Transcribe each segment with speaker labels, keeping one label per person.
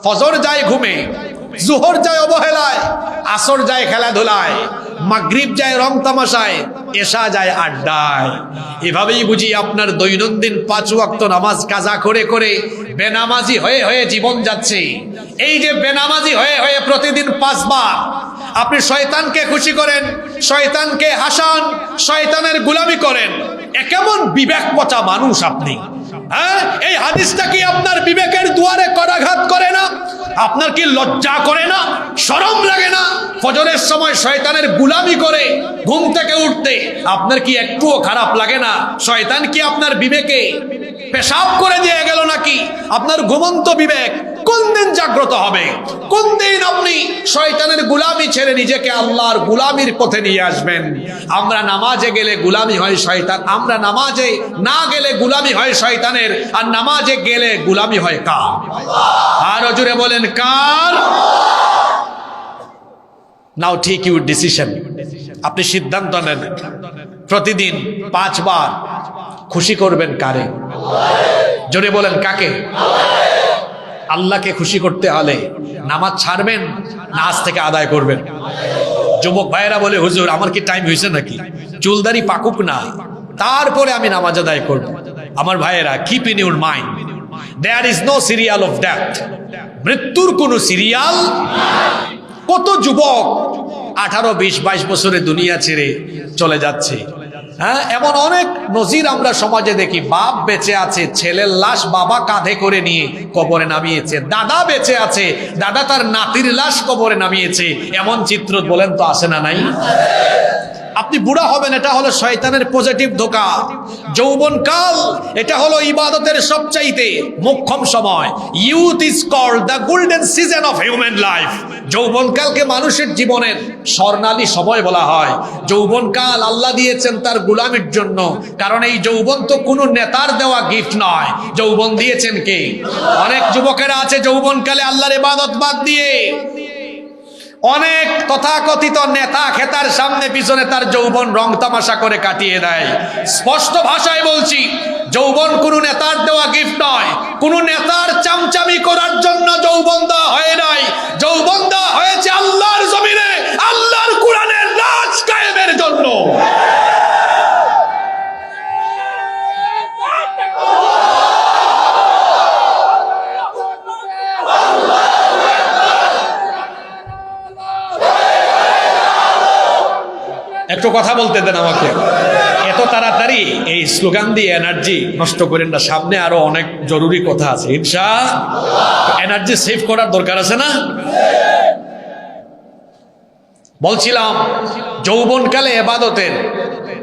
Speaker 1: ফজর যায় ঘুমে, জোহর যায় অবহেলায়, আসর যায় খেলাধুলায়, মাগরিব যায় রং তামাশায়, এশা যায় আড্ডায়। এভাবেই বুঝি আপনার দৈনন্দিন পাঁচ ওয়াক্ত নামাজ কাজা করে করে বেনামাজি হয়ে হয়ে জীবন যাচ্ছে। এই যে বেনামাজি হয়ে হয়ে প্রতিদিন পাঁচবার, আপনি শয়তানকে খুশি করেন, শয়তানকে হাসান, শয়তানের গুলামি করেন, এ কেমন বিবেক পচা মানুষ আপনি? হ্যাঁ? এই হাদিসটা কি আপনার বিবেকের আপনার কি লজ্জা করে না? সরম লাগে না? ফজরের সময় শয়তানের গুলামি করে ঘুম থেকে উঠতে। আপনার কি একটুও খারাপ লাগে না? শয়তান কি আপনার বিবেকে পেশাব করে দিয়ে গেল নাকি? আপনার ঘুমন্ত বিবেক জাগ্রত হবে। কোন দিন আপনি শয়তানের গুলামি ছেড়ে নিজেকে আল্লাহর গুলামির পথে নিয়ে আসবেন? আমরা নামাজে গেলে গুলামি হয় শয়তান, আমরা নামাজে না গেলে গুলামি হয় শয়তানের, আর নামাজে গেলে গুলামি হয় কার? আর জুড়ে বলেন, কার? নাও ঠিক ইউ ডিসিশন। আপনি সিদ্ধান্ত নেন। প্রতিদিন পাঁচবার খুশি করবেন কারে? জোরে বলেন, কাকে? আল্লাহকে খুশি করতে হলে নামাজ ছাড়বেন না আজ থেকে আদায় করবেন। যুবক ভাইয়েরা বলে, হুজুর, আমার কি টাইম হয়েছে নাকি? চুলদারি পাকুক না। তারপরে আমি নামাজ আদায় করব। আমার ভাইয়েরা keep in your mind there is no serial of death মৃত্যুর কোনো সিরিয়াল কত যুবক আঠারো, বিশ, বাইশ বছরে দুনিয়া ছেড়ে চলে যাচ্ছে। হ্যাঁ এমন অনেক নজির আমরা সমাজে দেখি। বাপ বেঁচে আছে, ছেলের লাশ বাবা কাঁধে করে নিয়ে কবরে নামিয়েছে, দাদা বেঁচে আছে, দাদা তার নাতির লাশ কবরে নামিয়েছে। এমন চিত্র বলেন তো, আসে না নাই? আপনি বুড়া হবেন, এটা হলো শয়তানের পজিটিভ ধোকা। যৌবন কাল এটা হলো ইবাদতের সবচাইতে মোক্ষম সময়। Youth is called the golden season of human life যৌবনকালকে মানুষের জীবনের স্বর্ণালী সময় বলা হয়। যৌবনকাল আল্লাহ দিয়েছেন তার গুলামের জন্য। কারণ এই যৌবন তো কোনো নেতার দেওয়া গিফট নয়। যৌবন দিয়েছেন কে? অনেক যুবকেরা আছে যৌবনকালে আল্লাহর ইবাদত বাদ দিয়ে। অনেক তথাকথিত নেতা খেতার সামনে পিছনে তার যৌবন রং তামাশা করে কাটিয়ে দেয়। স্পষ্ট ভাষায় বলছি, যৌবন কোনো নেতার দেওয়া গিফট নয়। কোনো নেতার চামচামি করার জন্য যৌবন দেওয়া হয় নাই। যৌবন দেওয়া হয়েছে আল্লাহর জমিনে। আল্লাহর কোরআনের রাজ কায়েমের জন্য একটু কথা বলতে দেন আমাকে। এত তাড়াতাড়ি এই স্লোগান দিয়ে এনার্জি নষ্ট করেন না। সামনে আরও অনেক জরুরি কথা আছে। ইনশা এনার্জি সেভ করার দরকার আছে না? বলছিলাম, যৌবনকালে এবাদতের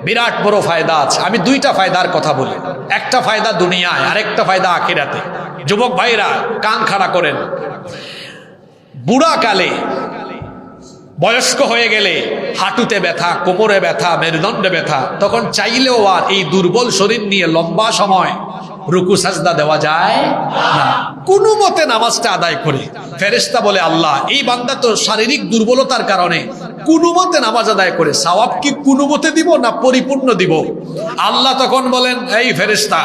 Speaker 1: বিরাট বড় ফায়দা আছে। আমি দুইটা ফায়দার কথা বলি। একটা ফায়দা দুনিয়ায়, আরেকটা ফায়দা আখিরাতে। যুবক ভাইরা, কান খাড়া করেন। বুড়া কালে বয়স্ক হয়ে গেলে হাঁটুতে ব্যথা, কোমরে ব্যথা, মেরুদণ্ডে ব্যথা, তখন চাইলেও আর এই দুর্বল শরীর নিয়ে লম্বা সময় রুকু, সাজদা দেওয়া যায় না। কোনো মতে নামাজটা আদায় করে। ফেরেস্তা বলে, আল্লাহ, এই বান্দা তো শারীরিক দুর্বলতার কারণে কোনো মতে নামাজ আদায় করে। সওয়াব কি কোনো মতে দিব না পরিপূর্ণ দিব? আল্লাহ তখন বলেন, এই ফেরেস্তা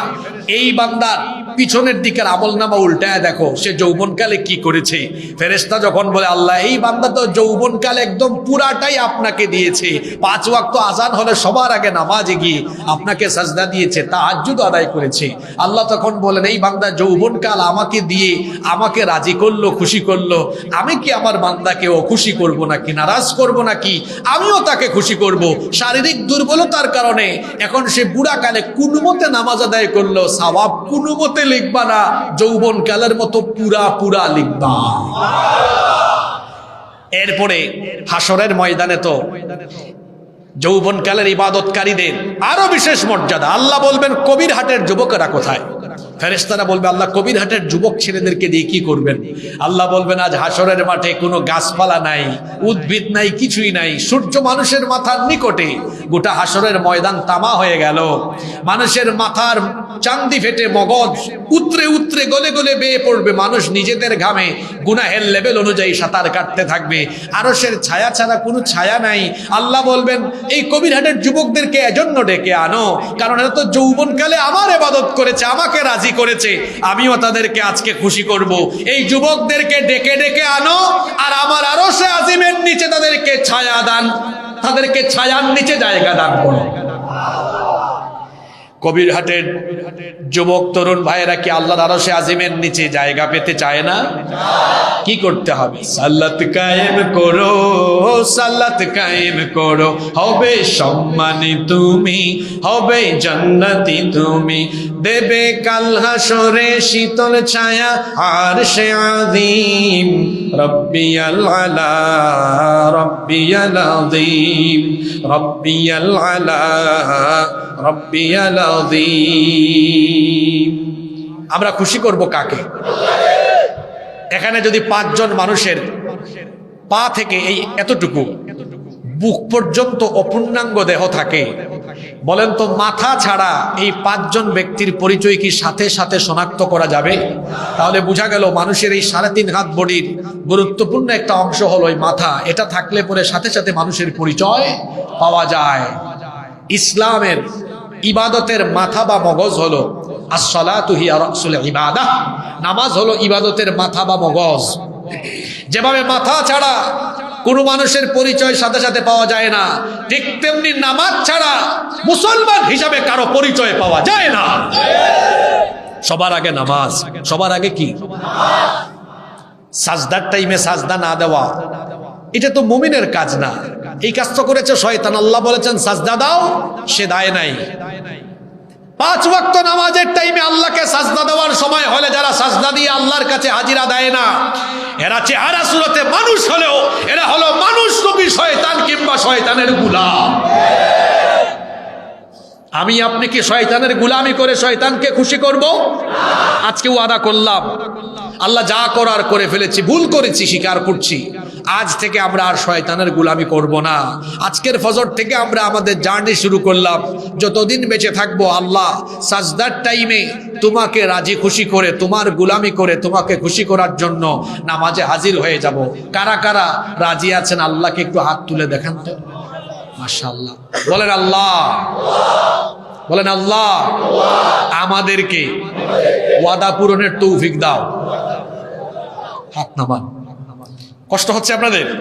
Speaker 1: এই বান্দার পিছনের দিকের আমল নামা উল্টায় দেখো, সে যৌবনকালে কি করেছে? ফেরেস্তা যখন বলে, আল্লাহ, এই বান্দা তো যৌবনকালে একদম পুরাটাই আপনাকে দিয়েছে। পাঁচ ওয়াক্ত আজান হলে সবার আগে নামাজে গিয়ে আপনাকে সাজদা দিয়েছে তা তাহাজ্জুদ আদায় করেছে। আল্লাহ তখন বলেন, এই বান্দা যৌবনকাল আমাকে দিয়ে আমাকে রাজি করল, খুশি করল। আমি কি আমার বান্দাকে ও খুশি করব নাকি, নারাজ করব নাকি? আমিও তাকে খুশি করব। শারীরিক দুর্বলতার কারণে এখন সে বুড়া কালে কোনো মতে নামাজ আদায় করল, সওয়াব কোনো মতে লিখবা না যৌবন কালের মতো পুরা পুরা লিখবা। এরপরে হাসরের ময়দানে তো যৌবনকালের ইবাদতকারীদের আরও বিশেষ মর্যাদা। আল্লাহ বলবেন কবির হাটের যুবকেরা কোথায়? ফেরেস্তারা বলবে, আল্লাহ কবির হাটের যুবক ছেলেদেরকে দিয়ে কি করবেন? আল্লাহ বলবেন, আজ হাসরের মাঠে কোনো গাছপালা নাই, উদ্ভিদ নাই, কিছুই নাই, সূর্য মানুষের মাথার নিকটে গোটা হাসরের ময়দান তামা হয়ে গেল। মানুষের মাথার চান্দি ফেটে মগজ উতরে উতরে গলে গলে বেয়ে পড়বে, মানুষ নিজেদের ঘামে গুনাহের লেভেল অনুযায়ী সাঁতার কাটতে থাকবে। আরসের ছায়া ছাড়া কোনো ছায়া নাই। আল্লাহ বলবেন, এই কবিরহাটের যুবকদেরকে এজন্য ডেকে আনো। কারণ এরা তো যৌবনকালে আমার এবাদত করেছে, আমাকে রাজি করেছে। আমিও তাদেরকে আজকে খুশি করব। এই যুবকদেরকে ডেকে ডেকে আনো আর আমার আরও সে আজিমের নিচে তাদেরকে ছায়া দান। তাদেরকে ছায়ার নিচে জায়গা দান করো। কবিরহাটের যুবক, তরুণ ভাইয়েরা কি আল্লাহর আরশে আজিমের নিচে জায়গা পেতে চায় না? কি করতে হবে? সাল্লাত কায়েম করো সাল্লাত কায়েম করো। হবে সম্মানী তুমি, হবে জান্নাতি তুমি। দেবে কাল হাসরে শীতল ছায়া আর সে আদিম রব্বিয়াল আলা, রব্বিয়াল আযীম। রব্বিয়াল আলা, রব্বিয়াল আযীম। আমরা খুশি করব কাকে? এখানে যদি পাঁচজন মানুষের পা থেকে এই এতটুকু বুক পর্যন্ত অপূর্ণাঙ্গ দেহ থাকে। বলেন তো, মাথা ছাড়া এই পাঁচজন ব্যক্তির পরিচয় কি সাথে সাথে শনাক্ত করা যাবে? তাহলে বোঝা গেল মানুষের এই সাড়ে তিন হাত বডির গুরুত্বপূর্ণ একটা অংশ হলো এই মাথা। এটা থাকলে পরে সাথে সাথে মানুষের পরিচয় পাওয়া যায়। ইসলামের ইবাদতের মাথা বা মগজ হলো ইবাদাহ। নামাজ হলো ইবাদতের মাথা বা মগজ। যেভাবে মাথা ছাড়া কোনো মানুষের পরিচয় সাথে সাথে পাওয়া যায় না। ঠিক তেমনি নামাজ ছাড়া মুসলমান হিসাবে কারও পরিচয় পাওয়া যায় না। সবার আগে নামাজ, সবার আগে কি? সাজদার টাইমে সাজদা না দেওয়া। এটা তো মুমিনের কাজ না। এই কাজ তো করেছে শয়তান। আল্লাহ বলেছেন, সাজদা দাও, সে দায় নাই। পাঁচ ওয়াক্ত নামাজের টাইমে আল্লাহকে সাজদা দেওয়ার সময় হলে যারা সাজদা দিয়ে আল্লাহর কাছে হাজিরা দেয় না, এরা চেহারা সুরতে মানুষ হলেও এরা হলো মানুষ রূপী শয়তান কিংবা শয়তানের গুলাম। আমি আপনি কি শয়তানের গুলামি করে শয়তানকে খুশি করব? আজকে ওয়াদা করলাম। আল্লাহ যা করার করে ফেলেছি, ভুল করেছি, স্বীকার করছি। আজ থেকে আমরা আর শয়তানের গুলামি করব না। আজকের ফজর থেকে আমরা আমাদের জার্নি শুরু করলাম। যতদিন বেঁচে থাকব, আল্লাহ সাজদার টাইমে তোমাকে রাজি, খুশি করে, তোমার গুলামি করে, তোমাকে খুশি করার জন্য নামাজে হাজির হয়ে যাব। কারা কারা রাজি আছেন, আল্লাহকে একটু হাত তুলে দেখান তো। মাশাআল্লাহ। বলেন আল্লাহ। বলেন আল্লাহ। আমাদেরকে ওয়াদা পূরণের তৌফিক দাও। হাত নামান। কষ্ট হচ্ছে আপনাদের?